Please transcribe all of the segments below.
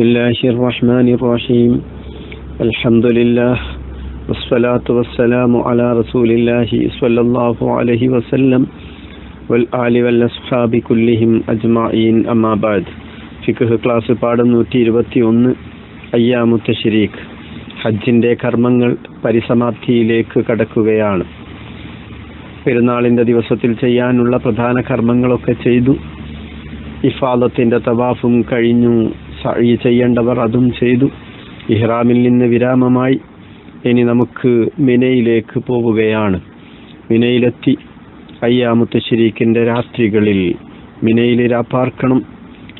الله الرحمن الرحيم الحمد لله والصلاة والسلام على رسول الله صلى الله عليه وسلم والآل والأصحاب كلهم أجمعين أما بعد ഫിഖ് class പാഠം നൂറ്റി ഇരുപത്തി ഒന്ന് അയ്യാമുത്ത ഷരീഖ് ഹജ്ജിന്റെ കർമ്മങ്ങൾ പരിസമാപ്തിയിലേക്ക് കടക്കുകയാണ് പെരുന്നാളിന്റെ ദിവസത്തിൽ ചെയ്യാനുള്ള പ്രധാന കർമ്മങ്ങളൊക്കെ ചെയ്തു ഇഫാദത്തിന്റെ തവാഫും കഴിഞ്ഞു സഴി ചെയ്യേണ്ടവർ അതും ചെയ്തു. ഇഹ്റാമിൽ നിന്ന് വിരാമമായി ഇനി നമുക്ക് മിനയിലേക്ക് പോവുകയാണ്. മിനയിലെത്തി അയ്യാമുത്ത ശരീഖിന്റെ രാത്രികളിൽ മിനയിൽ രാപ്പാർക്കണം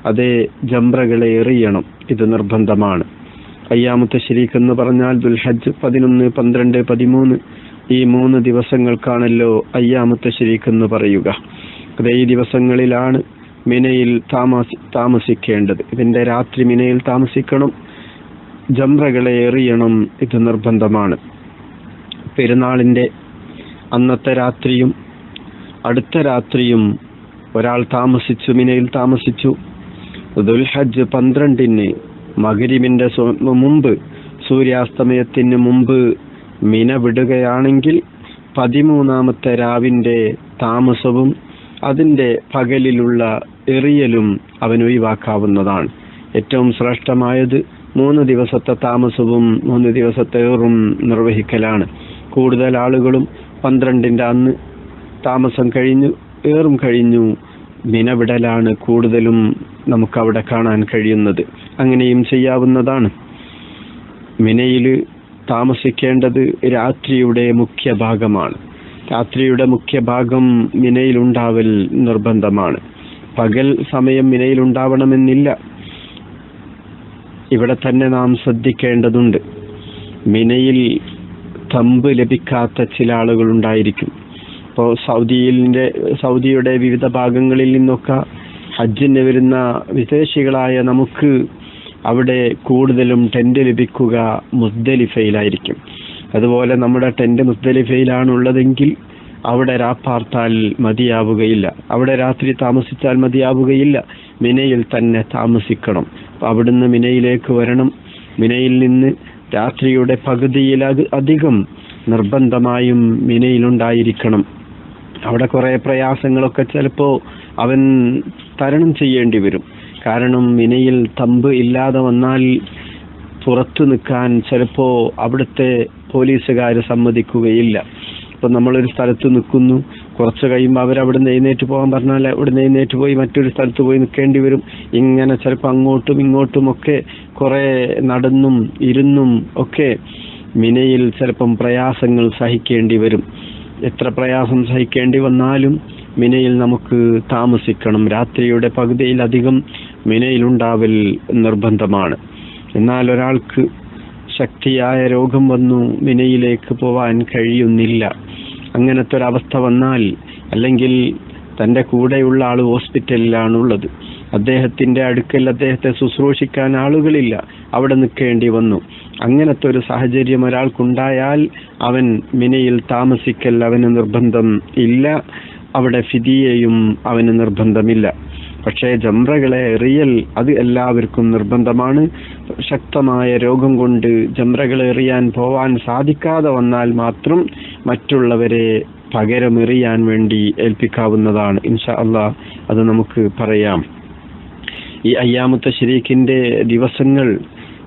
അതേ ജംറകളെ എറിയണം. ഇത് നിർബന്ധമാണ്. അയ്യാമുത്ത ശരീഖ് എന്ന് പറഞ്ഞാൽ ദുൽഹജ് പതിനൊന്ന് പന്ത്രണ്ട് പതിമൂന്ന് ഈ മൂന്ന് ദിവസങ്ങൾക്കാണല്ലോ അയ്യാമുത്ത ശരീഖ് എന്ന് പറയുക. അതേ ഈ ദിവസങ്ങളിലാണ് മിനയിൽ താമസി താമസിക്കേണ്ടത്. ഇതിന്റെ രാത്രി മിനയിൽ താമസിക്കണം. ജംറകളെ എറിയണം. ഇത് നിർബന്ധമാണ്. പെരുന്നാളിന്റെ അന്നത്തെ രാത്രിയും അടുത്ത രാത്രിയും ഒരാൾ താമസിച്ചു മിനയിൽ താമസിച്ചു. ദുൽഹജ്ജ് പന്ത്രണ്ടിന് മകരിമിന്റെ മുമ്പ് സൂര്യാസ്തമയത്തിന് മുമ്പ് മിന വിടുകയാണെങ്കിൽ പതിമൂന്നാമത്തെ രാവിന്റെ താമസവും അതിന്റെ പകലിലുള്ള എറിയലും അവൻ ഒഴിവാക്കാവുന്നതാണ്. ഏറ്റവും ശ്രേഷ്ഠമായത് മൂന്ന് ദിവസത്തെ താമസവും മൂന്ന് ദിവസത്തെ ഏറും നിർവഹിക്കലാണ്. കൂടുതൽ ആളുകളും പന്ത്രണ്ടിന്റെ അന്ന് താമസം കഴിഞ്ഞു ഏറും കഴിഞ്ഞു. മിനവിടലാണ് കൂടുതലും നമുക്ക് അവിടെ കാണാൻ കഴിയുന്നത്. അങ്ങനെയും ചെയ്യാവുന്നതാണ്. മിനയിൽ താമസിക്കേണ്ടത് രാത്രിയുടെ മുഖ്യ ഭാഗമാണ് രാത്രിയുടെ മുഖ്യഭാഗം മിനയിലുണ്ടാവൽ നിർബന്ധമാണ്. പകൽ സമയം മിനയിലുണ്ടാവണമെന്നില്ല. ഇവിടെ തന്നെ നാം ശ്രദ്ധിക്കേണ്ടതുണ്ട്. മിനയിൽ തമ്പ് ലഭിക്കാത്ത ചില ആളുകൾ ഉണ്ടായിരിക്കും ഇപ്പോൾ സൗദിയിലെ സൗദിയുടെ വിവിധ ഭാഗങ്ങളിൽ നിന്നൊക്കെ ഹജ്ജിന് വരുന്ന വിദേശികളായ നമുക്ക് അവിടെ കൂടുതലും ടെന്റ് ലഭിക്കുക മുസ്ദലിഫയിലായിരിക്കും അതുപോലെ നമ്മുടെ ടെന്റ് മുസ്ദലിഫയിലാണ് ഉള്ളതെങ്കിൽ അവിടെ രാപ്പാർത്താൽ മതിയാവുകയില്ല. അവിടെ രാത്രി താമസിച്ചാൽ മതിയാവുകയില്ല. മിനയിൽ തന്നെ താമസിക്കണം. അവിടുന്ന് മിനയിലേക്ക് വരണം. മിനയിൽ നിന്ന് രാത്രിയുടെ പകുതിയിൽ അധികം നിർബന്ധമായും മിനയിലുണ്ടായിരിക്കണം. അവിടെ കുറെ പ്രയാസങ്ങളൊക്കെ ചിലപ്പോൾ അവൻ തരണം ചെയ്യേണ്ടി വരും. കാരണം മിനയിൽ തമ്പ് ഇല്ലാതെ വന്നാൽ പുറത്തു നിൽക്കാൻ ചിലപ്പോൾ അവിടുത്തെ പോലീസുകാർ സമ്മതിക്കുകയില്ല. ഇപ്പം നമ്മളൊരു സ്ഥലത്ത് നിൽക്കുന്നു. കുറച്ച് കഴിയുമ്പോൾ അവരവിടുന്ന് എഴുന്നേറ്റ് പോകാൻ പറഞ്ഞാൽ അവിടുന്ന് എഴുന്നേറ്റ് പോയി മറ്റൊരു സ്ഥലത്ത് പോയി നിൽക്കേണ്ടി വരും. ഇങ്ങനെ ചിലപ്പോൾ അങ്ങോട്ടും ഇങ്ങോട്ടും ഒക്കെ കുറേ നടന്നും ഇരുന്നും ഒക്കെ മിനയിൽ ചിലപ്പം പ്രയാസങ്ങൾ സഹിക്കേണ്ടി വരും. എത്ര പ്രയാസം സഹിക്കേണ്ടി വന്നാലും മിനയിൽ നമുക്ക് താമസിക്കണം. രാത്രിയുടെ പകുതിയിലധികം മിനയിലുണ്ടാവൽ നിർബന്ധമാണ്. എന്നാൽ ഒരാൾക്ക് ശക്തിയായ രോഗം വന്നു മിനയിലേക്ക് പോവാൻ കഴിയുന്നില്ല. അങ്ങനത്തെ ഒരവസ്ഥ വന്നാൽ അല്ലെങ്കിൽ തന്റെ കൂടെയുള്ള ആൾ ഹോസ്പിറ്റലിലാണുള്ളത്. അദ്ദേഹത്തിന്റെ അടുക്കൽ അദ്ദേഹത്തെ ശുശ്രൂഷിക്കാൻ ആളുകളില്ല. അവിടെ നിൽക്കേണ്ടി വന്നു. അങ്ങനത്തെ ഒരു സാഹചര്യം ഒരാൾക്കുണ്ടായാൽ അവൻ മിനയിൽ താമസിക്കൽ അവന് നിർബന്ധം ഇല്ല. അവിടെ ഫിദിയെയും അവന് നിർബന്ധമില്ല. പക്ഷേ ജംറകളെ എറിയൽ അത് എല്ലാവർക്കും നിർബന്ധമാണ്. ശക്തമായ രോഗം കൊണ്ട് ജംറകൾ എറിയാൻ പോവാൻ സാധിക്കാതെ വന്നാൽ മാത്രം മറ്റുള്ളവരെ പകരമെറിയാൻ വേണ്ടി ഏൽപ്പിക്കാവുന്നതാണ്. ഇൻഷാ അള്ളാ അത് നമുക്ക് പറയാം. ഈ അയ്യാമത്തെ ശരീഖിന്റെ ദിവസങ്ങൾ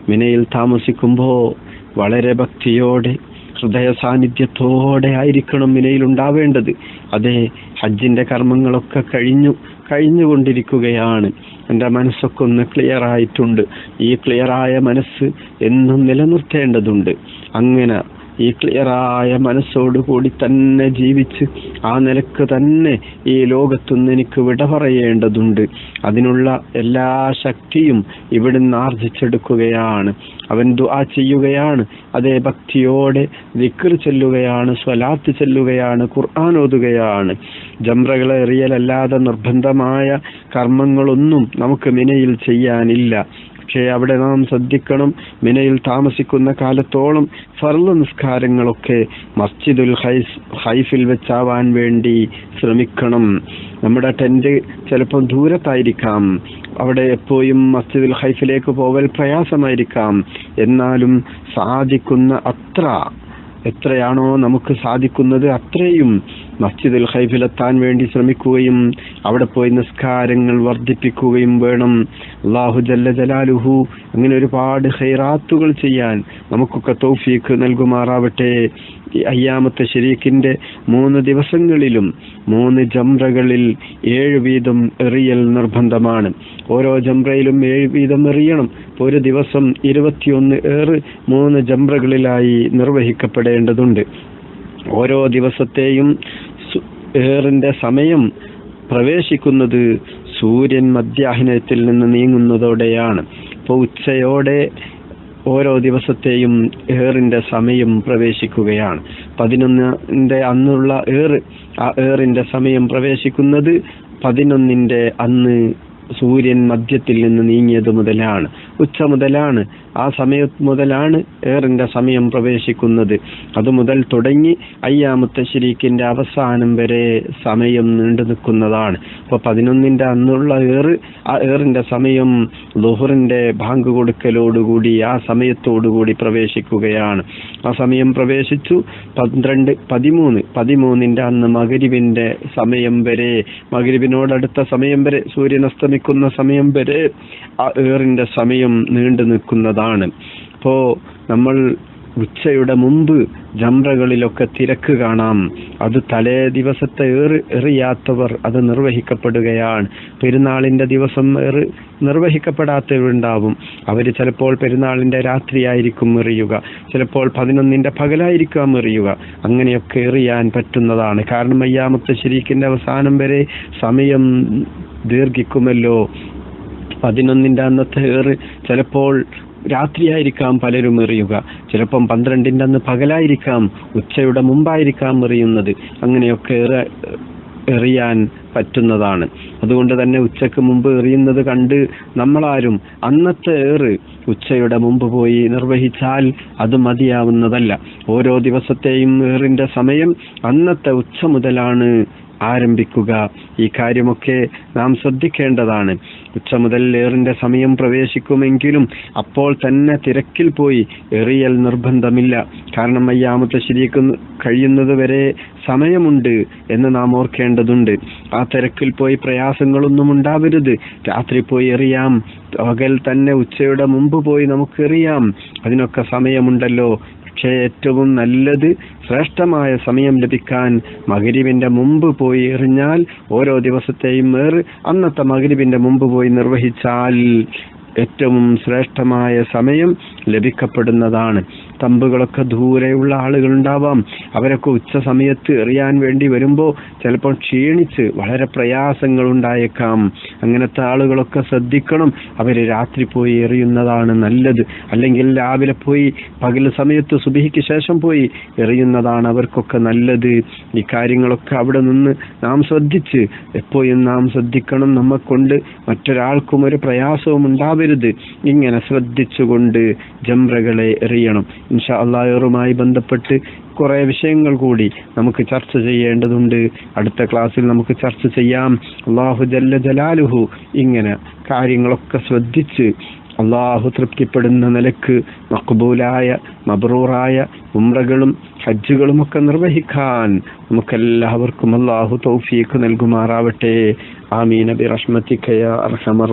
മിനയിൽ താമസിക്കുമ്പോൾ വളരെ ഭക്തിയോടെ ഹൃദയ സാന്നിധ്യത്തോടെ ആയിരിക്കണം മിനയിൽ ഉണ്ടാവേണ്ടത്. അതെ ഹജ്ജിന്റെ കർമ്മങ്ങളൊക്കെ കഴിഞ്ഞു കഴിഞ്ഞുകൊണ്ടിരിക്കുകയാണ്. എന്റെ മനസ്സൊക്കെ ഒന്ന് ക്ലിയർ ആയിട്ടുണ്ട്. ഈ ക്ലിയറായ മനസ്സ് എന്നും നിലനിർത്തേണ്ടതുണ്ട്. അങ്ങനെ ഈ ക്ലിയറായ മനസ്സോടുകൂടി തന്നെ ജീവിച്ച് ആ നിലയ്ക്ക് തന്നെ ഈ ലോകത്തുനിന്ന് എനിക്ക് വിട പറയേണ്ടതുണ്ട്. അതിനുള്ള എല്ലാ ശക്തിയും ഇവിടുന്ന് ആർജിച്ചെടുക്കുകയാണ്. അവൻ ദുആ ചെയ്യുകയാണ്. അതേ ഭക്തിയോടെ ദിക്ർ ചെല്ലുകയാണ്. സ്വലാത്ത് ചെല്ലുകയാണ്. ഖുർആൻ ഓതുകയാണ്. ജംറകളെ എറിയലല്ലാതെ നിർബന്ധമായ കർമ്മങ്ങളൊന്നും നമുക്ക് മിനയിൽ ചെയ്യാനില്ല. പക്ഷേ അവിടെ നാം ശ്രദ്ധിക്കണം മിനയിൽ താമസിക്കുന്ന കാലത്തോളം ഫർൾ നിസ്കാരങ്ങളൊക്കെ മസ്ജിദുൽ ഹൈസ് ഹൈഫിൽ വെച്ചാവാൻ വേണ്ടി ശ്രമിക്കണം. നമ്മുടെ ടെന്റ് ചിലപ്പോൾ ദൂരത്തായിരിക്കാം. അവിടെ എപ്പോഴും മസ്ജിദുൽ ഹൈഫിലേക്ക് പോവൽ പ്രയാസമായിരിക്കാം. എന്നാലും സാധിക്കുന്ന അത്ര എത്രയാണോ നമുക്ക് സാധിക്കുന്നത് അത്രയും മസ്ജിദുൽ ഹൈഫിലെത്താൻ വേണ്ടി ശ്രമിക്കുകയും അവിടെ പോയി നിസ്കാരങ്ങൾ വർദ്ധിപ്പിക്കുകയും വേണം. അള്ളാഹു ജല്ല ജലാലുഹു. അങ്ങനെ ഒരുപാട് ഹൈറാത്തുകൾ ചെയ്യാൻ നമുക്കൊക്കെ തൗഫീഖ് നൽകുമാറാവട്ടെ. ഈ അയ്യാമത്തെ ശരീക്കിന്റെ മൂന്ന് ദിവസങ്ങളിലും മൂന്ന് ജംറകളിൽ ഏഴ് വീതം എറിയൽ നിർബന്ധമാണ്. ഓരോ ജംറയിലും ഏഴ് വീതം എറിയണം. ഒരു ദിവസം ഇരുപത്തിയൊന്ന് ഏറ് മൂന്ന് ജംറകളിലായി നിർവഹിക്കപ്പെടേണ്ടതുണ്ട്. ഓരോ ദിവസത്തെയും ഏറിന്റെ സമയം പ്രവേശിക്കുന്നത് സൂര്യൻ മധ്യാഹ്നത്തിൽ നിന്ന് നീങ്ങുന്നതോടെയാണ്. ഇപ്പോൾ ഉച്ചയോടെ ഓരോ ദിവസത്തെയും ഏറിന്റെ സമയം പ്രവേശിക്കുകയാണ്. പതിനൊന്നിന്റെ അന്നുള്ള ഏറ് ആ ഏറിന്റെ സമയം പ്രവേശിക്കുന്നത് പതിനൊന്നിന്റെ അന്ന് സൂര്യൻ മധ്യത്തിൽ നിന്ന് നീങ്ങിയത് മുതലാണ്. ഉച്ച മുതലാണ്. ആ സമയം മുതലാണ് ഏറിന്റെ സമയം പ്രവേശിക്കുന്നത്. അത് മുതൽ തുടങ്ങി അയ്യാമത്തെ ശരീക്കിന്റെ അവസാനം വരെ സമയം നീണ്ടു നിൽക്കുന്നതാണ്. അപ്പൊ പതിനൊന്നിന്റെ അന്നുള്ള ഏറ് ആ ഏറിന്റെ സമയം ലോഹറിന്റെ ബാങ്ക് കൊടുക്കലോടുകൂടി ആ സമയത്തോടുകൂടി പ്രവേശിക്കുകയാണ്. ആ സമയം പ്രവേശിച്ചു. പന്ത്രണ്ട് പതിമൂന്ന് പതിമൂന്നിന്റെ അന്ന് മകരിവിന്റെ സമയം വരെ മകരിവിനോടടുത്ത സമയം വരെ സൂര്യൻ അസ്തമിക്കുന്ന സമയം വരെ ആ ഏറിന്റെ സമയം നീണ്ടു നിൽക്കുന്നതാണ്. അപ്പോൾ നമ്മൾ ഉച്ചയുടെ മുമ്പ് ജംറകളിലൊക്കെ തിരക്ക് കാണാം. അത് തലേ ദിവസത്തെ ഏറി എറിയാത്തവർ അത് നിർവഹിക്കപ്പെടുകയാണ്. പെരുന്നാളിന്റെ ദിവസം ഏറി നിർവഹിക്കപ്പെടാത്തവരുണ്ടാവും. അവർ ചിലപ്പോൾ പെരുന്നാളിന്റെ രാത്രിയായിരിക്കും എറിയുക. ചിലപ്പോൾ പതിനൊന്നിന്റെ പകലായിരിക്കാം എറിയുക. അങ്ങനെയൊക്കെ എറിയാൻ പറ്റുന്നതാണ്. കാരണം അയ്യാമത്തെ ശരീക്കിന്റെ അവസാനം വരെ സമയം ദീർഘിക്കുമല്ലോ. പതിനൊന്നിന്റെ അന്നത്തെ ഏറ് ചിലപ്പോൾ രാത്രിയായിരിക്കാം പലരും എറിയുക. ചിലപ്പം പന്ത്രണ്ടിന്റെ അന്ന് പകലായിരിക്കാം ഉച്ചയുടെ മുമ്പായിരിക്കാം എറിയുന്നത്. അങ്ങനെയൊക്കെ എറിയാൻ പറ്റുന്നതാണ്. അതുകൊണ്ട് തന്നെ ഉച്ചയ്ക്ക് മുമ്പ് എറിയുന്നത് കണ്ട് നമ്മളാരും അന്നത്തെ ഏറ് ഉച്ചയുടെ മുമ്പ് പോയി നിർവഹിച്ചാൽ അത് മതിയാവുന്നതല്ല. ഓരോ ദിവസത്തെയും ഏറിന്റെ സമയം അന്നത്തെ ഉച്ച മുതലാണ് ആരംഭിക്കുക. ഈ കാര്യമൊക്കെ നാം ശ്രദ്ധിക്കേണ്ടതാണ്. ഉച്ച മുതൽ ഏറിന്റെ സമയം പ്രവേശിക്കുമെങ്കിലും അപ്പോൾ തന്നെ തിരക്കിൽ പോയി എറിയൽ നിർബന്ധമില്ല. കാരണം അയ്യാമത്തെ ശരിക്കും കഴിയുന്നത് വരെ സമയമുണ്ട് എന്ന് നാം ഓർക്കേണ്ടതുണ്ട്. ആ തിരക്കിൽ പോയി പ്രയാസങ്ങളൊന്നും ഉണ്ടാവരുത്. രാത്രി പോയി എറിയാം. പകൽ തന്നെ ഉച്ചയുടെ മുമ്പ് പോയി നമുക്ക് എറിയാം. അതിനൊക്കെ സമയമുണ്ടല്ലോ. പക്ഷേ ഏറ്റവും നല്ലത് ശ്രേഷ്ഠമായ സമയം ലഭിക്കാൻ മകരിവിന്റെ മുമ്പ് പോയി എറിഞ്ഞാൽ ഓരോ ദിവസത്തെയും ഏറ്. അന്നത്തെ മകരിവിന്റെ മുമ്പ് പോയി നിർവഹിച്ചാൽ ഏറ്റവും ശ്രേഷ്ഠമായ സമയം ലഭിക്കപ്പെടുന്നതാണ്. തമ്പുകളൊക്കെ ദൂരെയുള്ള ആളുകളുണ്ടാവാം. അവരൊക്കെ ഉച്ച സമയത്ത് എറിയാൻ വേണ്ടി വരുമ്പോൾ ചിലപ്പോൾ ക്ഷീണിച്ച് വളരെ പ്രയാസങ്ങൾ ഉണ്ടായേക്കാം അങ്ങനത്തെ ആളുകളൊക്കെ ശ്രദ്ധിക്കണം. അവർ രാത്രി പോയി എറിയുന്നതാണ് നല്ലത്. അല്ലെങ്കിൽ രാവിലെ പോയി പകൽ സമയത്ത് സുബിഹിക്ക് ശേഷം പോയി എറിയുന്നതാണ് അവർക്കൊക്കെ നല്ലത്. ഈ കാര്യങ്ങളൊക്കെ അവിടെ നിന്ന് നാം ശ്രദ്ധിച്ച് എപ്പോഴും നാം ശ്രദ്ധിക്കണം. നമ്മെക്കൊണ്ട് മറ്റൊരാൾക്കും ഒരു പ്രയാസവും ഉണ്ടാവരുത്. ഇങ്ങനെ ശ്രദ്ധിച്ചുകൊണ്ട് ജംറകളെ എറിയണം. ഇൻഷാ അള്ളാഹറുമായി ബന്ധപ്പെട്ട് കുറെ വിഷയങ്ങൾ കൂടി നമുക്ക് ചർച്ച ചെയ്യേണ്ടതുണ്ട്. അടുത്ത ക്ലാസ്സിൽ നമുക്ക് ചർച്ച ചെയ്യാം. അള്ളാഹു ജല്ല ജലാലുഹു. ഇങ്ങനെ കാര്യങ്ങളൊക്കെ ശ്രദ്ധിച്ച് അള്ളാഹു തൃപ്തിപ്പെടുന്ന നിലയ്ക്ക് മക്ബൂലായ മബ്രൂറായ ഉംറകളും ഹജ്ജുകളും ഒക്കെ നിർവഹിക്കാൻ നമുക്കെല്ലാവർക്കും അള്ളാഹു തൗഫീഖ് നൽകുമാറാവട്ടെ. ആമീൻ. യാ അർഹമർ